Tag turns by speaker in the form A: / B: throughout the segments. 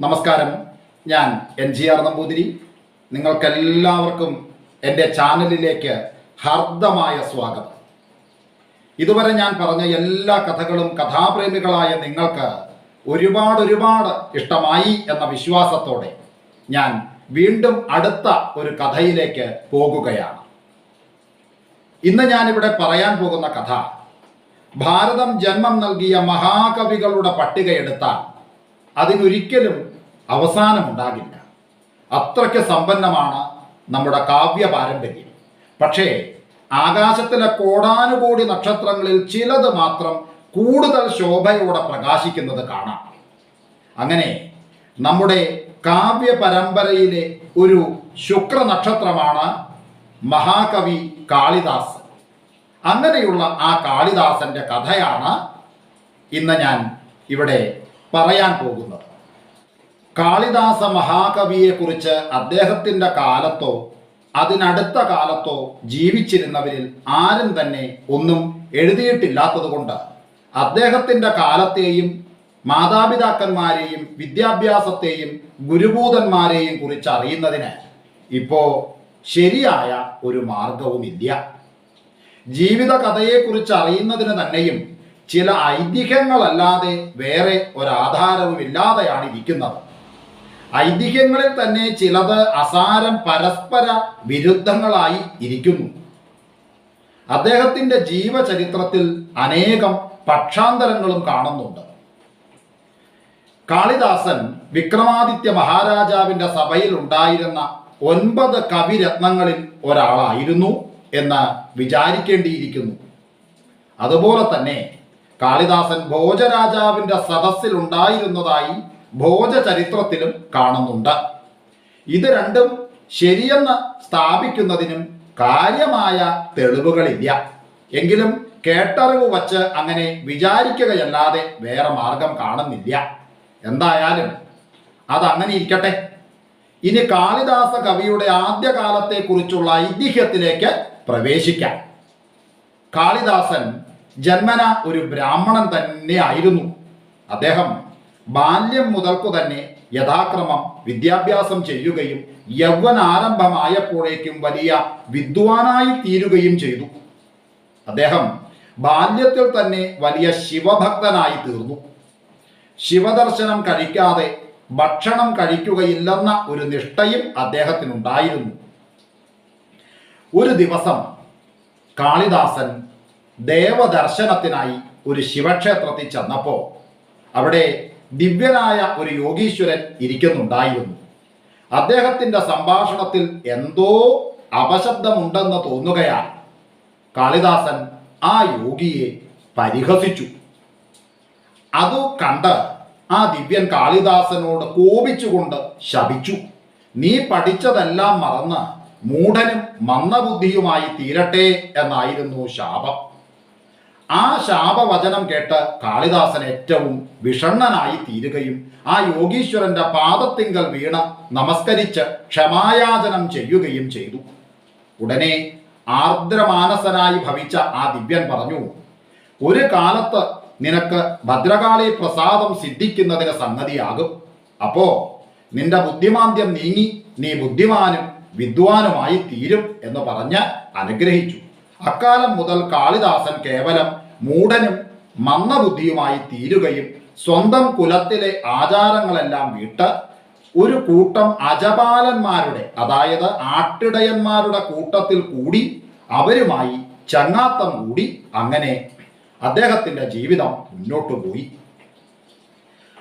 A: നമസ്കാരം. ഞാൻ N G R Namboothiri. നിങ്ങൾക്കെല്ലാവർക്കും എന്റെ ചാനലിലേക്ക് ഹാർദമായ സ്വാഗതം. ഇതുവരെ ഞാൻ പറഞ്ഞ എല്ലാ കഥകളും കഥാപ്രേമികളായ നിങ്ങൾക്ക് ഒരുപാട് ഒരുപാട് ഇഷ്ടമായി എന്ന വിശ്വാസത്തോടെ ഞാൻ വീണ്ടും അടുത്ത ഒരു കഥയിലേക്ക് പോകുകയാണ്. ഇന്ന് ഞാനിവിടെ പറയാൻ പോകുന്ന കഥ ഭാരതം ജന്മം നൽകിയ മഹാകവികളുടെ പട്ടികയെടുത്താൽ അതിനൊരിക്കലും അവസാനമുണ്ടാകില്ല. അത്രയ്ക്ക് സമ്പന്നമാണ് നമ്മുടെ കാവ്യ പാരമ്പര്യം പക്ഷേ ആകാശത്തിലെ കോടാനുകോടി നക്ഷത്രങ്ങളിൽ ചിലത് മാത്രം കൂടുതൽ ശോഭയോടെ പ്രകാശിക്കുന്നത് കാണാം. അങ്ങനെ നമ്മുടെ കാവ്യ പരമ്പരയിലെ ഒരു ശുക്ര നക്ഷത്രമാണ് മഹാകവി കാളിദാസ്. അങ്ങനെയുള്ള ആ കാളിദാസന്റെ കഥയാണ് ഇന്ന് ഞാൻ ഇവിടെ പറയാൻ പോകുന്നത്. കാളിദാസ മഹാകവിയെക്കുറിച്ച് അദ്ദേഹത്തിന്റെ കാലത്തോ അതിനടുത്ത കാലത്തോ ജീവിച്ചിരുന്നവരിൽ ആരും തന്നെ ഒന്നും എഴുതിയിട്ടില്ലാത്തതുകൊണ്ട് അദ്ദേഹത്തിന്റെ കാലത്തെയും മാതാപിതാക്കന്മാരെയും വിദ്യാഭ്യാസത്തെയും ഗുരുഭൂതന്മാരെയും കുറിച്ച് അറിയുന്നതിന് ഇപ്പോ ശരിയായ ഒരു മാർഗവുമില്ല. ജീവിത കഥയെക്കുറിച്ച് അറിയുന്നതിന് തന്നെയും ചില ഐതിഹ്യങ്ങളല്ലാതെ വേറെ ഒരാധാരവും ഇല്ലാതെയാണ് ഇരിക്കുന്നത്. ഐതിഹ്യങ്ങളിൽ തന്നെ ചിലത് അസാരം പരസ്പര വിരുദ്ധങ്ങളായി ഇരിക്കുന്നു. അദ്ദേഹത്തിന്റെ ജീവചരിത്രത്തിൽ അനേകം പക്ഷാന്തരങ്ങളും കാണുന്നുണ്ട്. കാളിദാസൻ വിക്രമാദിത്യ മഹാരാജാവിന്റെ സഭയിൽ ഉണ്ടായിരുന്ന ഒൻപത് കവിരത്നങ്ങളിൽ ഒരാളായിരുന്നു എന്ന് വിചാരിക്കേണ്ടിയിരിക്കുന്നു. അതുപോലെ തന്നെ കാളിദാസൻ ഭോജരാജാവിന്റെ സദസ്സിൽ ഉണ്ടായിരുന്നതായി ഭോജ ചരിത്രത്തിലും കാണുന്നുണ്ട്. ഇത് രണ്ടും ശരിയെന്ന് സ്ഥാപിക്കുന്നതിനും കാര്യമായ തെളിവുകളില്ല. എങ്കിലും കേട്ടറിവ് വച്ച് അങ്ങനെ വിചാരിക്കുകയല്ലാതെ വേറെ മാർഗം കാണുന്നില്ല. എന്തായാലും അതങ്ങനെ ഇരിക്കട്ടെ. ഇനി കാളിദാസ കവിയുടെ ആദ്യകാലത്തെ കുറിച്ചുള്ള ഐതിഹ്യത്തിലേക്ക് പ്രവേശിക്കാം. കാളിദാസൻ ജന്മന ഒരു ബ്രാഹ്മണൻ തന്നെ ആയിരുന്നു. അദ്ദേഹം ബാല്യം മുതൽക്കു തന്നെ യഥാക്രമം വിദ്യാഭ്യാസം ചെയ്യുകയും യൗവനാരംഭമായപ്പോഴേക്കും വലിയ വിദ്വാനായി തീരുകയും ചെയ്തു. അദ്ദേഹം ബാല്യത്തിൽ തന്നെ വലിയ ശിവഭക്തനായി തീർന്നു. ശിവദർശനം കഴിക്കാതെ ഭക്ഷണം കഴിക്കുകയില്ലെന്ന ഒരു നിഷ്ഠയും അദ്ദേഹത്തിനുണ്ടായിരുന്നു. ഒരു ദിവസം കാളിദാസൻ ദേവദർശനത്തിനായി ഒരു ശിവക്ഷേത്രത്തിൽ ചെന്നപ്പോൾ അവിടെ ദിവ്യനായ ഒരു യോഗീശ്വരൻ ഇരിക്കുന്നുണ്ടായിരുന്നു. അദ്ദേഹത്തിന്റെ സംഭാഷണത്തിൽ എന്തോ അപശബ്ദമുണ്ടെന്ന് തോന്നുകയാൽ കാളിദാസൻ ആ യോഗിയെ പരിഹസിച്ചു. അത് കണ്ട് ആ ദിവ്യൻ കാളിദാസനോട് കോപിച്ചുകൊണ്ട് ശപിച്ചു. നീ പഠിച്ചതെല്ലാം മറന്ന് മൂഢനും മന്ദബുദ്ധിയുമായി തീരട്ടെ എന്നായിരുന്നു ശാപം. ആ ശാപവചനം കേട്ട് കാളിദാസൻ ഏറ്റവും വിഷണ്ണനായി തീരുകയും ആ യോഗീശ്വരന്റെ പാദത്തിങ്കൽ വീണ നമസ്കരിച്ച് ക്ഷമായാചനം ചെയ്യുകയും ചെയ്തു. ഉടനെ ആർദ്രമാനസനായി ഭവിച്ച ആ ദിവ്യൻ പറഞ്ഞു ഒരു കാലത്ത് നിനക്ക് ഭദ്രകാളി പ്രസാദം സിദ്ധിക്കുന്നതിന് സംഗതിയാകും. അപ്പോ നിന്റെ ബുദ്ധിമാന്ദ്യം നീങ്ങി നീ ബുദ്ധിമാനും വിദ്വാനുമായി തീരും എന്ന് പറഞ്ഞ് അനുഗ്രഹിച്ചു. അക്കാലം മുതൽ കാളിദാസൻ കേവലം മൂടനും മന്ദബുദ്ധിയുമായി തീരുകയും സ്വന്തം കുലത്തിലെ ആചാരങ്ങളെല്ലാം വിട്ട് ഒരു കൂട്ടം അജപാലന്മാരുടെ അതായത് ആട്ടിടയന്മാരുടെ കൂട്ടത്തിൽ കൂടി അവരുമായി ചങ്ങാത്തം കൂടി അങ്ങനെ അദ്ദേഹത്തിന്റെ ജീവിതം മുന്നോട്ടു പോയി.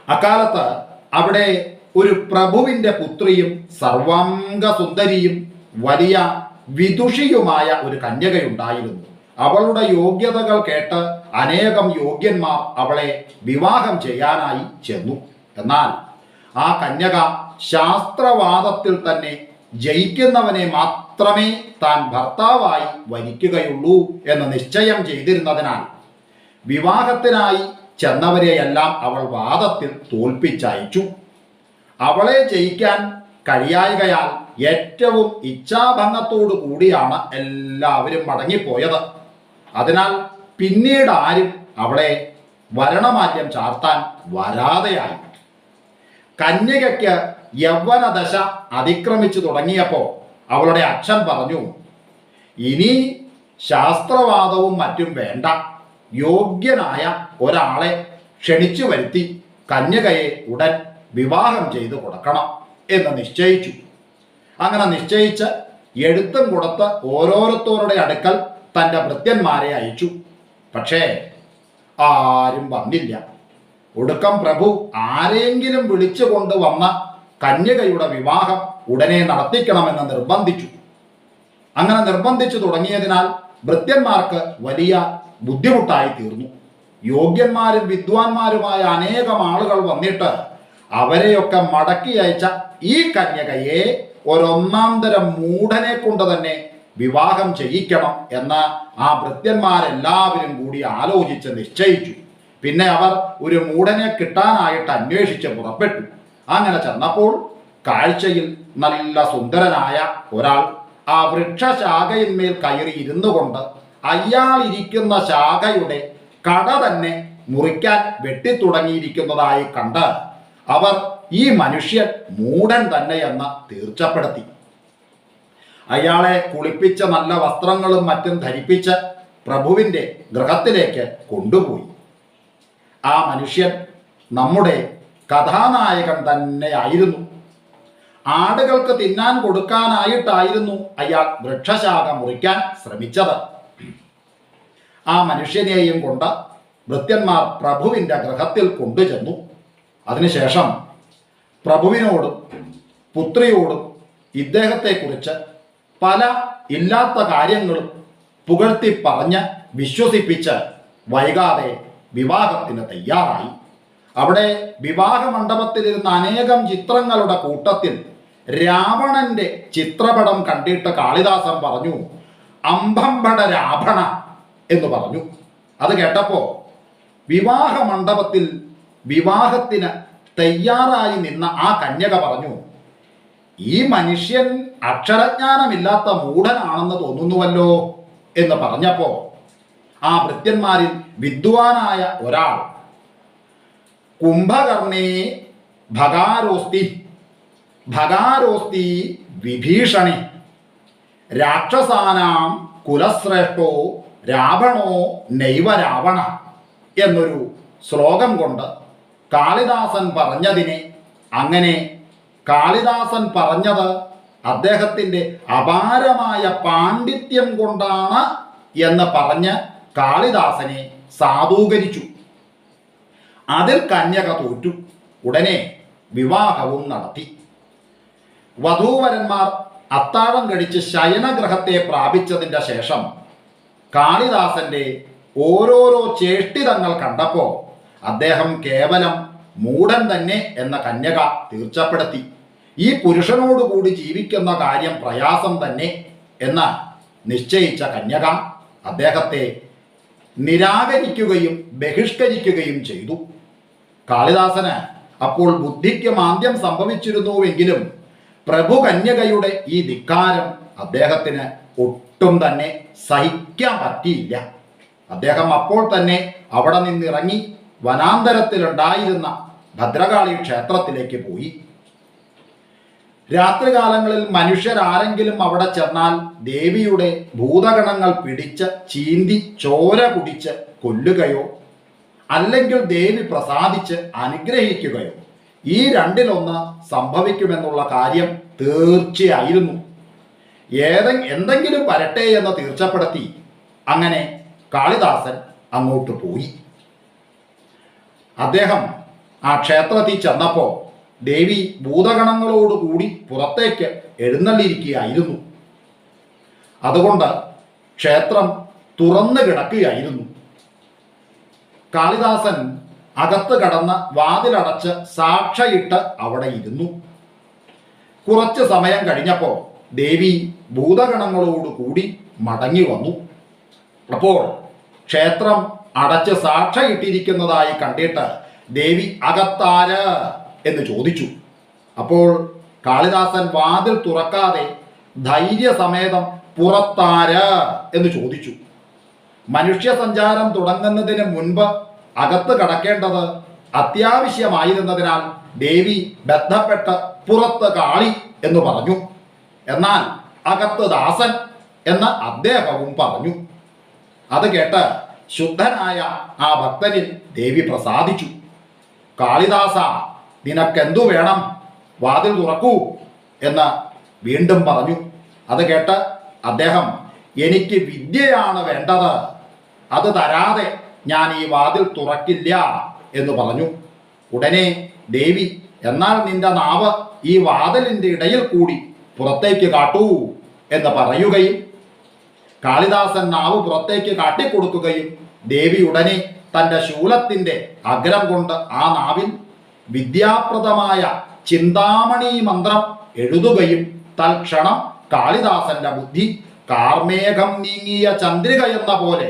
A: അക്കാലത്ത് അവിടെ ഒരു പ്രഭുവിന്റെ പുത്രിയും സർവാംഗസുന്ദരിയും വലിയ വിദുഷിയുമായ ഒരു കന്യകയുണ്ടായിരുന്നു. അവളുടെ യോഗ്യതകൾ കേട്ട് അനേകം യോഗ്യന്മാർ അവളെ വിവാഹം ചെയ്യാനായി ചെന്നു. എന്നാൽ ആ കന്യക ശാസ്ത്രവാദത്തിൽ തന്നെ ജയിക്കുന്നവനെ മാത്രമേ താൻ ഭർത്താവായി വരിക്കുകയുള്ളൂ എന്ന് നിശ്ചയം ചെയ്തിരുന്നതിനാൽ വിവാഹത്തിനായി ചെന്നവരെയെല്ലാം അവൾ വാദത്തിൽ തോൽപ്പിച്ചയച്ചു. അവളെ ജയിക്കാൻ കഴിയായകയാൽ ഏറ്റവും ഇച്ഛാഭംഗത്തോടു കൂടിയാണ് എല്ലാവരും മടങ്ങിപ്പോയത്. അതിനാൽ പിന്നീട് ആരും അവളെ വരണമാറ്റം ചാർത്താൻ വരാതെയായി. കന്യകയ്ക്ക് യൗവന ദശ അതിക്രമിച്ചു തുടങ്ങിയപ്പോൾ അവളുടെ അച്ഛൻ പറഞ്ഞു ഇനി ശാസ്ത്രവാദവും മറ്റും വേണ്ട. യോഗ്യനായ ഒരാളെ ക്ഷണിച്ചു വരുത്തി കന്യകയെ ഉടൻ വിവാഹം ചെയ്തു കൊടുക്കണം. എന്ന് നിശ്ചയിച്ചു. അങ്ങനെ നിശ്ചയിച്ച് എഴുത്തും കൊടുത്ത് ഓരോരുത്തരുടെ അടുക്കൽ തന്റെ ഭൃത്യന്മാരെ അയച്ചു. പക്ഷേ ആരും വന്നില്ല. ഒടുക്കം പ്രഭു ആരെങ്കിലും വിളിച്ചു കൊണ്ടുവന്ന കന്യകയുടെ വിവാഹം ഉടനെ നടത്തിക്കണമെന്ന് നിർബന്ധിച്ചു. അങ്ങനെ നിർബന്ധിച്ചു തുടങ്ങിയതിനാൽ ഭൃത്യന്മാർക്ക് വലിയ ബുദ്ധിമുട്ടായി തീർന്നു. യോഗ്യന്മാരും വിദ്വാൻമാരുമായ അനേകം ആളുകൾ വന്നിട്ട് അവരെയൊക്കെ മടക്കി അയച്ച ഈ കന്യകയെ ഒരൊന്നാം തരം മൂഢനെ കൊണ്ട് തന്നെ വിവാഹം ചെയ്യിക്കണം എന്ന് ആ ഭൃത്യന്മാരെല്ലാവരും കൂടി ആലോചിച്ച് നിശ്ചയിച്ചു. പിന്നെ അവർ ഒരു മൂഢനെ കിട്ടാനായിട്ട് അന്വേഷിച്ച് പുറപ്പെട്ടു. അങ്ങനെ ചെന്നപ്പോൾ കാഴ്ചയിൽ നല്ല സുന്ദരനായ ഒരാൾ ആ വൃക്ഷശാഖയിന്മേൽ കയറി ഇരുന്നു കൊണ്ട് അയാൾ ഇരിക്കുന്ന ശാഖയുടെ കട തന്നെ മുറിക്കാൻ വെട്ടിത്തുടങ്ങിയിരിക്കുന്നതായി കണ്ട് അവർ ഈ മനുഷ്യൻ മൂടൻ തന്നെ എന്ന് തീർച്ചപ്പെടുത്തി. അയാളെ കുളിപ്പിച്ച നല്ല വസ്ത്രങ്ങളും മറ്റും ധരിപ്പിച്ച് പ്രഭുവിന്റെ ഗൃഹത്തിലേക്ക് കൊണ്ടുപോയി. ആ മനുഷ്യൻ നമ്മുടെ കഥാനായകൻ തന്നെ ആയിരുന്നു. ആടുകൾക്ക് തിന്നാൻ കൊടുക്കാനായിട്ടായിരുന്നു അയാൾ വൃക്ഷശാഖ മുറിക്കാൻ ശ്രമിച്ചത്. ആ മനുഷ്യനെയും കൊണ്ട് ഭൃത്യന്മാർ പ്രഭുവിന്റെ ഗൃഹത്തിൽ കൊണ്ടുചെന്നു. അതിനുശേഷം പ്രഭുവിനോടും പുത്രിയോടും ഇദ്ദേഹത്തെക്കുറിച്ച് പല ഇല്ലാത്ത കാര്യങ്ങളും പുകഴ്ത്തി പറഞ്ഞ് വിശ്വസിപ്പിച്ച് വൈകാതെ വിവാഹത്തിന് തയ്യാറായി. അവിടെ വിവാഹ മണ്ഡപത്തിലിരുന്ന അനേകം ചിത്രങ്ങളുടെ കൂട്ടത്തിൽ രാവണന്റെ ചിത്രപടം കണ്ടിട്ട് കാളിദാസൻ പറഞ്ഞു അംബംബട രാഭണ എന്ന് പറഞ്ഞു. അത് കേട്ടപ്പോ വിവാഹ മണ്ഡപത്തിൽ വിവാഹത്തിന് തയ്യാറായി നിന്ന ആ കന്യക പറഞ്ഞു ഈ മനുഷ്യൻ അക്ഷരജ്ഞാനമില്ലാത്ത മൂഢനാണെന്ന് തോന്നുന്നുവല്ലോ എന്ന് പറഞ്ഞപ്പോ ആ ഭൃത്യന്മാരിൽ വിദ്വാനായ ഒരാൾ കുംഭകർണേ ഭഗാരോസ്തി ഭഗാരോസ്തി വിഭീഷണി രാക്ഷസാനാം കുലശ്രേഷ്ഠോ രാവണോ നൈവ രാവണ എന്നൊരു ശ്ലോകം കൊണ്ട് കാളിദാസൻ പറഞ്ഞതിനെ അങ്ങനെ കാളിദാസൻ പറഞ്ഞത് അദ്ദേഹത്തിന്റെ അപാരമായ പാണ്ഡിത്യം കൊണ്ടാണ് എന്ന് പറഞ്ഞ് കാളിദാസനെ സാധൂകരിച്ചു. അതിൽ കന്യക തോറ്റു. ഉടനെ വിവാഹവും നടത്തി. വധൂവരന്മാർ അത്താഴം കഴിച്ച് ശയനഗ്രഹത്തെ പ്രാപിച്ചതിന്റെ ശേഷം കാളിദാസന്റെ ഓരോരോ ചേഷ്ടിതങ്ങൾ കണ്ടപ്പോൾ അദ്ദേഹം കേവലം മൂടൻ തന്നെ എന്ന കന്യക തീർച്ചപ്പെടുത്തി. ഈ പുരുഷനോടുകൂടി ജീവിക്കുന്ന കാര്യം പ്രയാസം തന്നെ എന്ന് നിശ്ചയിച്ച കന്യക അദ്ദേഹത്തെ നിരാകരിക്കുകയും ബഹിഷ്കരിക്കുകയും ചെയ്തു. കാളിദാസന് അപ്പോൾ ബുദ്ധിക്ക് മാന്ദ്യം സംഭവിച്ചിരുന്നുവെങ്കിലും പ്രഭു കന്യകയുടെ ഈ ധിക്കാരം അദ്ദേഹത്തിന് ഒട്ടും തന്നെ സഹിക്കാൻ പറ്റിയില്ല. അദ്ദേഹം അപ്പോൾ തന്നെ അവിടെ നിന്നിറങ്ങി വനാന്തരത്തിലുണ്ടായിരുന്ന ഭദ്രകാളി ക്ഷേത്രത്തിലേക്ക് പോയി. രാത്രികാലങ്ങളിൽ മനുഷ്യരാരെങ്കിലും അവിടെ ചെന്നാൽ ദേവിയുടെ ഭൂതഗണങ്ങൾ പിടിച്ച് ചീന്തി ചോര കുടിച്ച് കൊല്ലുകയോ അല്ലെങ്കിൽ ദേവി പ്രസാദിച്ച് അനുഗ്രഹിക്കുകയോ ഈ രണ്ടിലൊന്ന് സംഭവിക്കുമെന്നുള്ള കാര്യം തീർച്ചയായിരുന്നു. ഏതെ എന്തെങ്കിലും വരട്ടെ എന്ന് തീർച്ചപ്പെടുത്തി അങ്ങനെ കാളിദാസൻ അങ്ങോട്ട് പോയി. അദ്ദേഹം ആ ക്ഷേത്രത്തിൽ ചെന്നപ്പോൾ ദേവി ഭൂതഗണങ്ങളോടുകൂടി പുറത്തേക്ക് എഴുന്നള്ളിയിരിക്കുകയായിരുന്നു. അതുകൊണ്ട് ക്ഷേത്രം തുറന്നു കിടക്കുകയായിരുന്നു. കാളിദാസൻ അകത്ത് കടന്ന് വാതിലടച്ച് സാക്ഷയിട്ട് അവിടെ ഇരുന്നു. കുറച്ച് സമയം കഴിഞ്ഞപ്പോൾ ദേവി ഭൂതഗണങ്ങളോടുകൂടി മടങ്ങി വന്നു. അപ്പോൾ ക്ഷേത്രം അടച്ച് സാക്ഷയിട്ടിരിക്കുന്നതായി കണ്ടിട്ട് ദേവി അകത്താര് എന്ന് ചോദിച്ചു. അപ്പോൾ കാളിദാസൻ വാതിൽ തുറക്കാതെ ധൈര്യസമേതം പുറത്താര് എന്ന് ചോദിച്ചു. മനുഷ്യ സഞ്ചാരം തുടങ്ങുന്നതിന് മുൻപ് അകത്ത് കടക്കേണ്ടത് അത്യാവശ്യമായിരുന്നതിനാൽ ദേവി ബന്ധപ്പെട്ട് പുറത്ത് കാളി എന്ന് പറഞ്ഞു. എന്നാൽ അകത്ത് ദാസൻ എന്ന് അദ്ദേഹവും പറഞ്ഞു. അത് കേട്ട് ശുദ്ധനായ ആ ഭക്തനിൽ ദേവി പ്രസാദിച്ചു. കാളിദാസ നിനക്കെന്തു വേണം? വാതിൽ തുറക്കൂ എന്ന് വീണ്ടും പറഞ്ഞു. അത് കേട്ട് അദ്ദേഹം എനിക്ക് വിദ്യയാണ് വേണ്ടത്. അത് തരാതെ ഞാൻ ഈ വാതിൽ തുറക്കില്ല എന്ന് പറഞ്ഞു. ഉടനെ ദേവി എന്നാൽ നിന്റെ നാവ് ഈ വാതിലിന്റെ ഇടയിൽ കൂടി പുറത്തേക്ക് കാട്ടൂ എന്ന് പറയുകയും കാളിദാസൻ നാവ് പുറത്തേക്ക് കാട്ടിക്കൊടുക്കുകയും ദേവി ഉടനെ തന്റെ ശൂലത്തിന്റെ അഗ്രം കൊണ്ട് ആ നാവിൽ വിദ്യാപ്രദമായ ചിന്താമണി മന്ത്രം എഴുതുകയും തൽക്ഷണം കാളിദാസന്റെ ബുദ്ധി കാർമേഘം നീങ്ങിയ ചന്ദ്രിക എന്ന പോലെ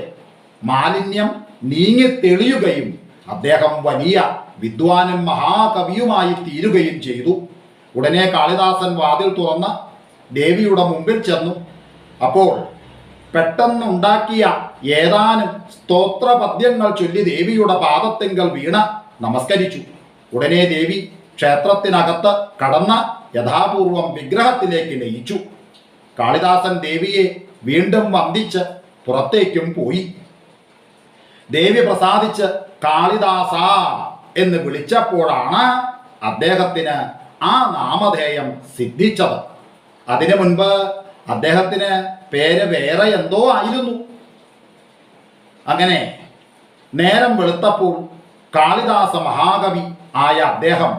A: മാലിന്യം നീങ്ങി തെളിയുകയും അദ്ദേഹം വലിയ വിദ്വാനും മഹാകവിയുമായി തീരുകയും ചെയ്തു. ഉടനെ കാളിദാസൻ വാതിൽ തുറന്ന് ദേവിയുടെ മുമ്പിൽ ചെന്നു. അപ്പോൾ പെട്ടെന്നുണ്ടാക്കിയ ഏതാനും സ്തോത്ര പദ്യങ്ങൾ ചൊല്ലി ദേവിയുടെ പാദത്തിങ്കൽ വീണ നമസ്കരിച്ചു. ഉടനെ ദേവി ക്ഷേത്രത്തിനകത്ത് കടന്ന യഥാപൂർവം വിഗ്രഹത്തിലേക്ക് ലയിച്ചു. കാളിദാസൻ ദേവിയെ വീണ്ടും വന്ദിച്ച് പുറത്തേക്കും പോയി. ദേവി പ്രസാദിച്ച് കാളിദാസ എന്ന് വിളിച്ചപ്പോഴാണ് അദ്ദേഹത്തിന് ആ നാമധേയം സിദ്ധിച്ചത്. അതിനു മുൻപ് അദ്ദേഹത്തിന് പേര് വേറെ എന്തോ ആയിരുന്നു. അങ്ങനെ നേരം വെളുത്തപ്പോൾ കാളിദാസ മഹാകവി ആയ അദ്ദേഹം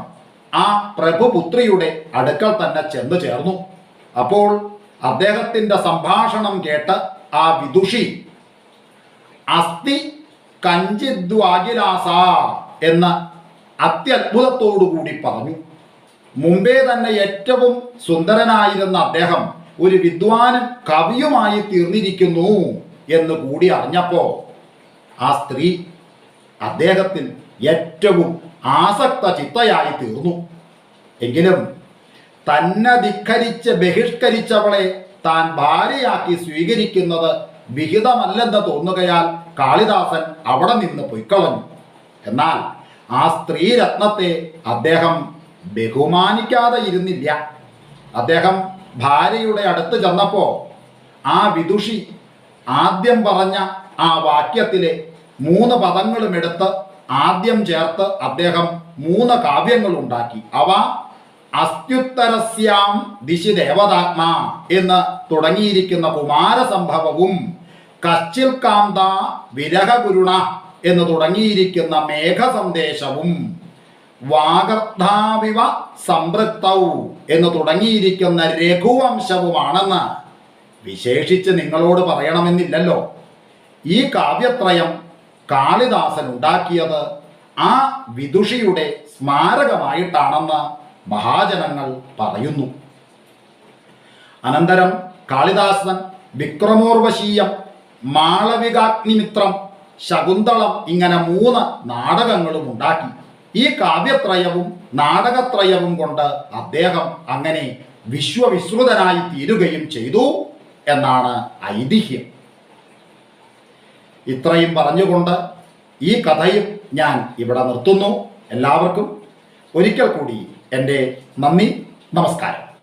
A: ആ പ്രഭുപുത്രിയുടെ അടുക്കൽ തന്നെ ചെന്ന് ചേർന്നു. അപ്പോൾ അദ്ദേഹത്തിന്റെ സംഭാഷണം കേട്ട് ആ വിദുഷി അസ്ഥി കഞ്ചിദ്വാകിലാസ എന്ന് അത്യത്ഭുതത്തോടുകൂടി പറഞ്ഞു. മുമ്പേ തന്നെ ഏറ്റവും സുന്ദരനായിരുന്ന അദ്ദേഹം ഒരു വിദ്വാനും കവിയുമായി തീർന്നിരിക്കുന്നു എന്ന് കൂടി അറിഞ്ഞപ്പോ ആ സ്ത്രീ അദ്ദേഹത്തിൽ ഏറ്റവും ആസക്ത ചിത്തയായി തീർന്നു. എങ്കിലും തന്നെ ധിക്കരിച്ച് ബഹിഷ്കരിച്ചവളെ താൻ ഭാര്യയാക്കി സ്വീകരിക്കുന്നത് വിഹിതമല്ലെന്ന് തോന്നുകയാൽ കാളിദാസൻ അവിടെ നിന്ന് പൊയ്ക്കളഞ്ഞു. എന്നാൽ ആ സ്ത്രീ രത്നത്തെ അദ്ദേഹം ബഹുമാനിക്കാതെ ഇരുന്നില്ല. അദ്ദേഹം ഭാര്യയുടെ അടുത്ത് ചെന്നപ്പോ ആ വിദുഷി ആദ്യം പറഞ്ഞ ആ വാക്യത്തിലെ മൂന്ന് പദങ്ങളും എടുത്ത് ആദ്യം ചേർത്ത് അദ്ദേഹം മൂന്ന് കാവ്യങ്ങൾ ഉണ്ടാക്കി. അവ അസ്ത്യുത്തരസ്യാം ദിശി ദേവതാത്മ എന്ന് തുടങ്ങിയിരിക്കുന്ന കുമാരസംഭവവും കച്ചിൽ കാന്ത വിരഹഗുരുണ എന്ന് തുടങ്ങിയിരിക്കുന്ന മേഘസന്ദേശവും വാഗർദ്ധാവിവ സംപൃക്തൗ എന്ന് തുടങ്ങിയിരിക്കുന്ന രഘുവംശവുമാണെന്ന് വിശേഷിച്ച് നിങ്ങളോട് പറയണമെന്നില്ലല്ലോ. ഈ കാവ്യത്രയം കാളിദാസൻ ഉണ്ടാക്കിയത് ആ വിദുഷിയുടെ സ്മാരകമായിട്ടാണെന്ന് മഹാജനങ്ങൾ പറയുന്നു. അനന്തരം കാളിദാസൻ വിക്രമോർവശീയം മാളവികാഗ്നിമിത്രം ശകുന്തളം ഇങ്ങനെ മൂന്ന് നാടകങ്ങളും ഉണ്ടാക്കി. ഈ കാവ്യത്രയവും നാടകത്രയവും കൊണ്ട് അദ്ദേഹം അങ്ങനെ വിശ്വവിശ്രുതനായി തീരുകയും ചെയ്തു എന്നാണ് ഐതിഹ്യം. ഇത്രയും പറഞ്ഞുകൊണ്ട് ഈ കഥയും ഞാൻ ഇവിടെ നിർത്തുന്നു. എല്ലാവർക്കും ഒരിക്കൽ കൂടി എന്റെ നന്ദി നമസ്കാരം.